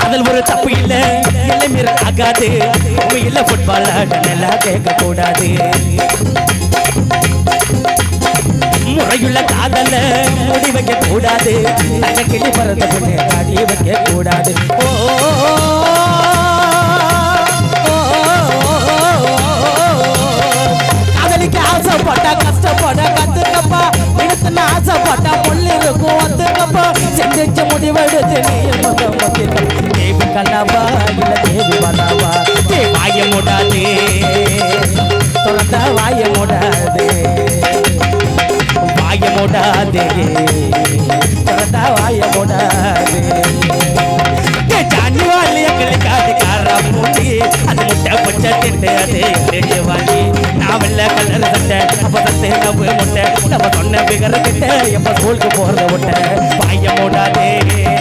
காதல் ஒரு தப்பு இல்ல இல்லை மீற ஆகாது உண்மையில ஃபுட்பால் ஆட நல்லா கேட்க கூடாது முறையுள்ள காதல முடி வைக்க கூடாது தங்க கிளி பறந்த பொண்ணு அடி வைக்க கூடாது ஓ காதலிக்க ஆசைப்பட்டா கஷ்டப்பட கத்துக்கப்பா எடுத்துன்னு ஆசைப்பட்டா பொண்ணு இருக்கும் வந்துக்கப்பா செஞ்சு முடிவெடுத்து நீ மதம் தேவி கண்ணாவா இல்ல தேவி வந்தாவா? தே வாய மூடாதே. திறந்த வாய மூடாதே. வாய மூடாதே. திறந்த வாய மூடாதே. ஏ ஜானி வாலிய கிளிக்காது மூடி அது முட்டை திட்டு வாங்கி நான் வெள்ள கலர் அப்ப முட்டை. நம்ம சொன்ன பிகர கிட்ட எப்ப ஸ்கூலுக்கு போறத முட்டை வாய மூடாதே.